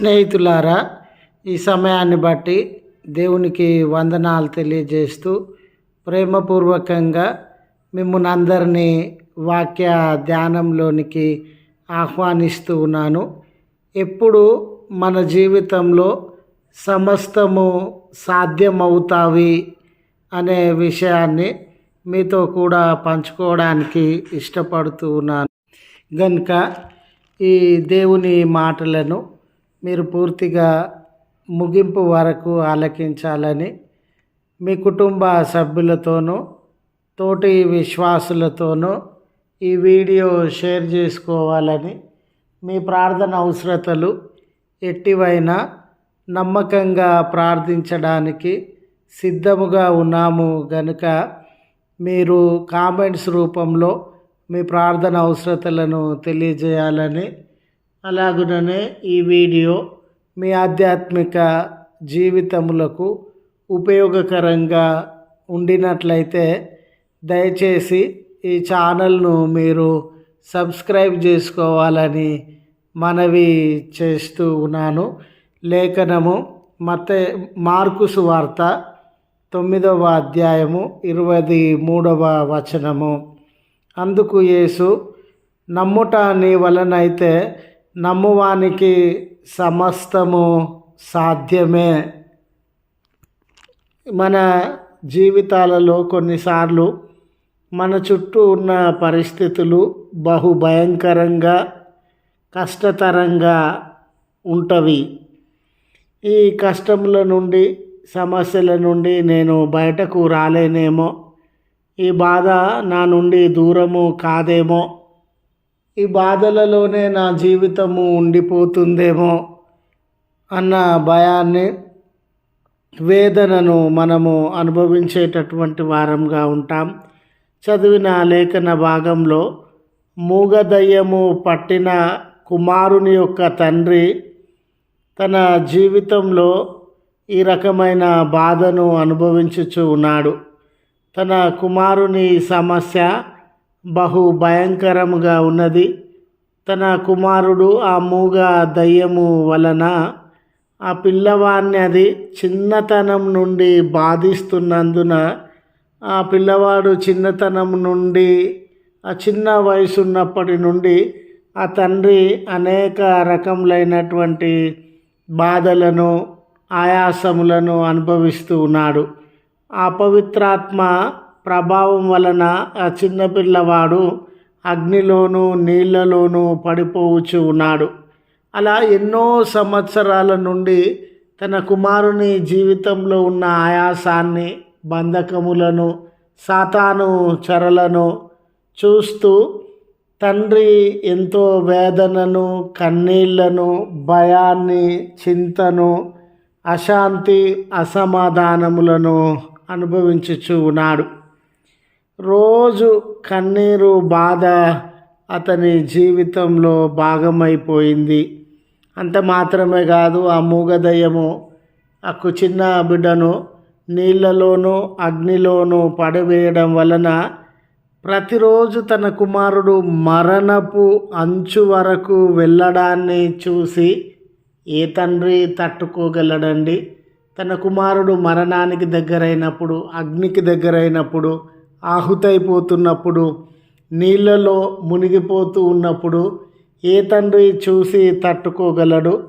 స్నేహితులారా ఈ సమయాన్ని బట్టి దేవునికి వందనాలు తెలియజేస్తూ ప్రేమపూర్వకంగా మిమ్మల్ని అందరినీ వాక్య ధ్యానంలోనికి ఆహ్వానిస్తూ ఉన్నాను. ఎప్పుడు మన జీవితంలో సమస్తము సాధ్యమవుతావి అనే విషయాన్ని మీతో కూడా పంచుకోవడానికి ఇష్టపడుతూ ఉన్నాను. గనుక ఈ దేవుని మాటలను మీరు పూర్తిగా ముగింపు వరకు ఆలకించాలని మీ కుటుంబ సభ్యులతోనూ తోటి విశ్వాసులతోనూ ఈ వీడియో షేర్ చేసుకోవాలని మీ ప్రార్థన అవసరతలు ఎట్టివైనా నమ్మకంగా ప్రార్థించడానికి సిద్ధముగా ఉన్నాము గనుక మీరు కామెంట్స్ రూపంలో మీ ప్రార్థన అవసరతలను తెలియజేయాలని అలాగుననే ఈ వీడియో మీ ఆధ్యాత్మిక జీవితములకు ఉపయోగకరంగా ఉండినట్లయితే దయచేసి ఈ ఛానల్ను మీరు సబ్స్క్రైబ్ చేసుకోవాలని మనవి చేస్తూ ఉన్నాను. లేఖనము మత మార్కుసు వార్త తొమ్మిదవ అధ్యాయము ఇరవై మూడవ వచనము. అందుకు యేసు నమ్ముట నీ వలనైతే నమ్మువానికి సమస్తము సాధ్యమే. మన జీవితాలలో కొన్నిసార్లు మన చుట్టూ ఉన్న పరిస్థితులు బహు భయంకరంగా కష్టతరంగా ఉంటవి. ఈ కష్టముల నుండి సమస్యల నుండి నేను బయటకు రాలేనేమో. ఈ బాధ నా నుండి దూరము కాదేమో. ఈ బాధలలోనే నా జీవితము ఉండిపోతుందేమో అన్న భయాన్ని వేదనను మనము అనుభవించేటటువంటి వారంగా ఉంటాం. చదివిన లేఖన భాగంలో మూగదయ్యము పట్టిన కుమారుని యొక్క తండ్రి తన జీవితంలో ఈ రకమైన బాధను అనుభవించుచు ఉన్నాడు. తన కుమారుని సమస్య బహు భయంకరముగా ఉన్నది. తన కుమారుడు ఆ మూగ దయ్యము వలన ఆ పిల్లవాడిని అది చిన్నతనం నుండి బాధిస్తున్నందున ఆ పిల్లవాడు చిన్నతనం నుండి ఆ చిన్న వయసు ఉన్నప్పటి నుండి ఆ తండ్రి అనేక రకములైనటువంటి బాధలను ఆయాసములను అనుభవిస్తూ ఉన్నాడు. ఆ పవిత్రాత్మ ప్రభావం వలన ఆ చిన్నపిల్లవాడు అగ్నిలోనూ నీళ్ళలోనూ పడిపోవచ్చు ఉన్నాడు. అలా ఎన్నో సంవత్సరాల నుండి తన కుమారుని జీవితంలో ఉన్న ఆయాసాన్ని బంధకములను సాతాను చరలను చూస్తూ తండ్రి ఎంతో వేదనను కన్నీళ్ళను భయాన్ని చింతను అశాంతి అసమాధానములను అనుభవించుచు ఉన్నాడు. రోజు కన్నీరు బాధ అతని జీవితంలో భాగమైపోయింది. అంత మాత్రమే కాదు ఆ మూగదయ్యము ఆ చిన్న బిడ్డను నీళ్ళలోనూ అగ్నిలోనూ పడవేయడం వలన ప్రతిరోజు తన కుమారుడు మరణపు అంచు వరకు వెళ్ళడాన్ని చూసి ఏ తండ్రి తట్టుకోగలడండి? తన కుమారుడు మరణానికి దగ్గరైనప్పుడు అగ్నికి దగ్గరైనప్పుడు ఆహుతైపోతున్నప్పుడు నీళ్ళలో మునిగిపోతూ ఉన్నప్పుడు ఏ తండ్రి చూసి తట్టుకోగలడు?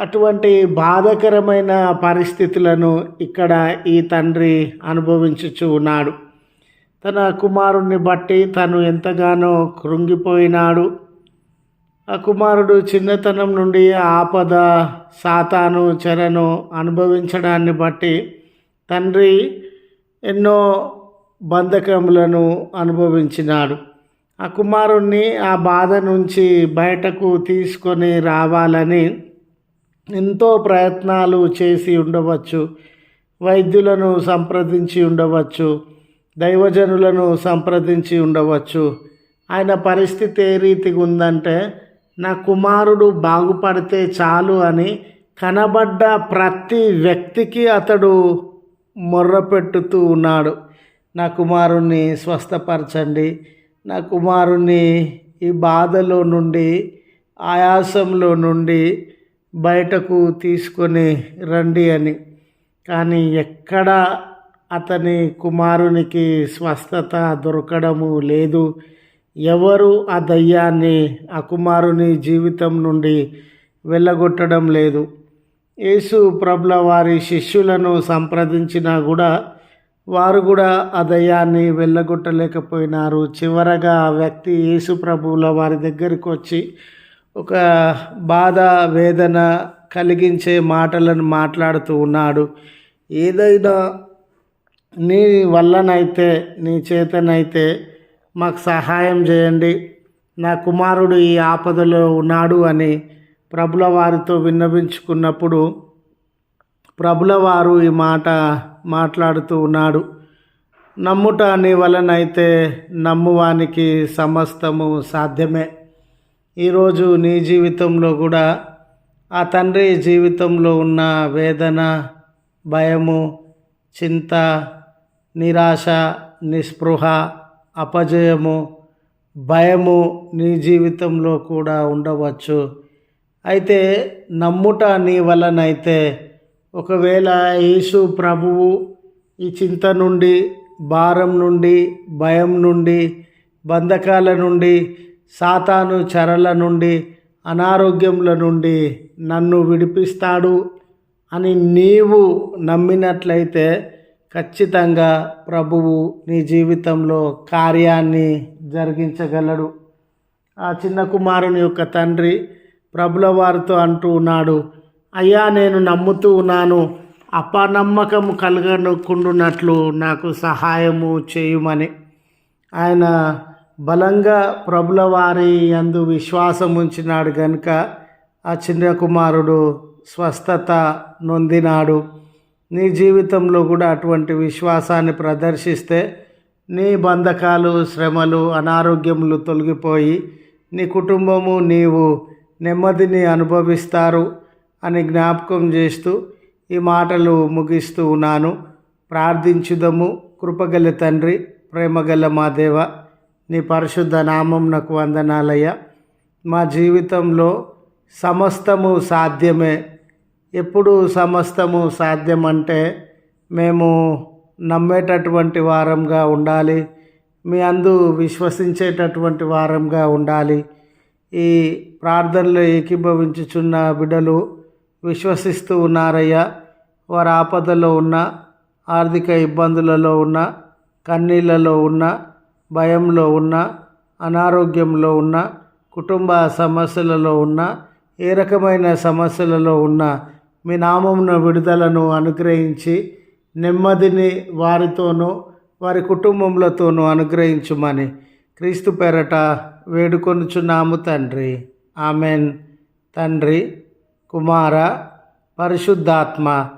అటువంటి బాధకరమైన పరిస్థితులను ఇక్కడ ఈ తండ్రి అనుభవించుచు ఉన్నాడు. తన కుమారుణ్ణి బట్టి తను ఎంతగానో కృంగిపోయినాడు. ఆ కుమారుడు చిన్నతనం నుండి ఆపద సాతాను చెరను అనుభవించడాన్ని బట్టి తండ్రి ఎన్నో బంధకములను అనుభవించినాడు. ఆ కుమారుణ్ణి ఆ బాధ నుంచి బయటకు తీసుకొని రావాలని ఎంతో ప్రయత్నాలు చేసి ఉండవచ్చు. వైద్యులను సంప్రదించి ఉండవచ్చు. దైవజనులను సంప్రదించి ఉండవచ్చు. ఆయన పరిస్థితి ఏ రీతిగా ఉందంటే నా కుమారుడు బాగుపడితే చాలు అని కనబడ్డ ప్రతి వ్యక్తికి అతడు మొర్రపెట్టుతూ ఉన్నాడు. నా కుమారుణ్ణి స్వస్థపరచండి. నా కుమారుణ్ణి ఈ బాధలో నుండి ఆయాసంలో నుండి బయటకు తీసుకొని రండి అని. కానీ ఎక్కడ అతని కుమారునికి స్వస్థత దొరకడము లేదు. ఎవరు ఆ దయ్యాన్ని ఆ కుమారుని జీవితం నుండి వెళ్ళగొట్టడం లేదు. యేసు ప్రభుల వారి శిష్యులను సంప్రదించినా కూడా వారు కూడా ఆ దయ్యాన్ని వెళ్ళగొట్టలేకపోయినారు. చివరగా ఆ వ్యక్తి యేసు ప్రభువుల వారి దగ్గరికి వచ్చి ఒక బాధ వేదన కలిగించే మాటలను మాట్లాడుతూ ఉన్నాడు. ఏదైనా నీ వల్లనైతే నీ చేతనైతే మాకు సహాయం చేయండి. నా కుమారుడు ఈ ఆపదలో ఉన్నాడు అని ప్రభుల వారితో విన్నవించుకున్నప్పుడు ప్రభుల వారు ఈ మాట మాట్లాడుతూ ఉన్నాడు. నమ్ముట నీ వలనైతే నమ్మువానికి సమస్తము సాధ్యమే. ఈరోజు నీ జీవితంలో కూడా ఆ తండ్రి జీవితంలో ఉన్న వేదన భయము చింత నిరాశ నిస్పృహ అపజయము భయము నీ జీవితంలో కూడా ఉండవచ్చు. అయితే నమ్ముట నీ వలనైతే ఒకవేళ యేసు ప్రభువు ఈ చింత నుండి భారం నుండి భయం నుండి బంధకాల నుండి సాతాను చరల నుండి అనారోగ్యముల నుండి నన్ను విడిపిస్తాడు అని నీవు నమ్మినట్లయితే ఖచ్చితంగా ప్రభువు నీ జీవితంలో కార్యాన్ని జరిగించగలడు. ఆ చిన్న కుమారుని యొక్క తండ్రి ప్రభుల వారితో అంటూ ఉన్నాడు అయ్యా నేను నమ్ముతూ ఉన్నాను. అపనమ్మకం కలగనుకుండునట్లు నాకు సహాయము చేయుమని. ఆయన బలంగా ప్రభుల వారి అందు విశ్వాసం ఉంచినాడు కనుక ఆ చిన్న కుమారుడు స్వస్థత నొందినాడు. నీ జీవితంలో కూడా అటువంటి విశ్వాసాన్ని ప్రదర్శిస్తే నీ బంధకాలు శ్రమలు అనారోగ్యములు తొలగిపోయి నీ కుటుంబము నీవు నెమ్మదిని అనుభవిస్తారు. అని జ్ఞాపకం చేస్తూ ఈ మాటలు ముగిస్తూ ఉన్నాను. ప్రార్థించుదము. కృపగల తండ్రి ప్రేమగల మా దేవ నీ పరిశుద్ధ నామం నాకు వందనాలయ్య. మా జీవితంలో సమస్తము సాధ్యమే. ఎప్పుడు సమస్తము సాధ్యమంటే మేము నమ్మేటటువంటి వారంగా ఉండాలి. మీ అందు విశ్వసించేటటువంటి వారంగా ఉండాలి. ఈ ప్రార్థనలో ఏకీభవించుచున్న బిడ్డలు విశ్వసిస్తూ ఉన్నారయ్యా. వారు ఆపదలో ఉన్న ఆర్థిక ఇబ్బందులలో ఉన్న కన్నీళ్ళలో ఉన్న భయంలో ఉన్న అనారోగ్యంలో ఉన్న కుటుంబ సమస్యలలో ఉన్న ఏ రకమైన సమస్యలలో ఉన్న మీ నామమున విడుదలను అనుగ్రహించి నెమ్మదిని వారితోనూ వారి కుటుంబములతోనూ అనుగ్రహించుమని క్రీస్తు పేరట వేడుకొనుచున్నాము తండ్రి. ఆమెన్. తండ్రి కుమార పరిశుద్ధాత్మ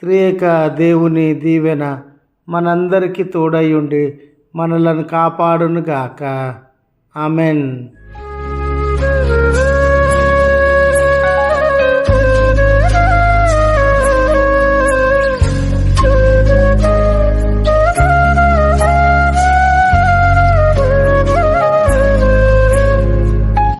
త్రియేక దేవుని దీవెన మనందరికీ తోడయుండి మనలను కాపాడునుగాక. ఆమెన్.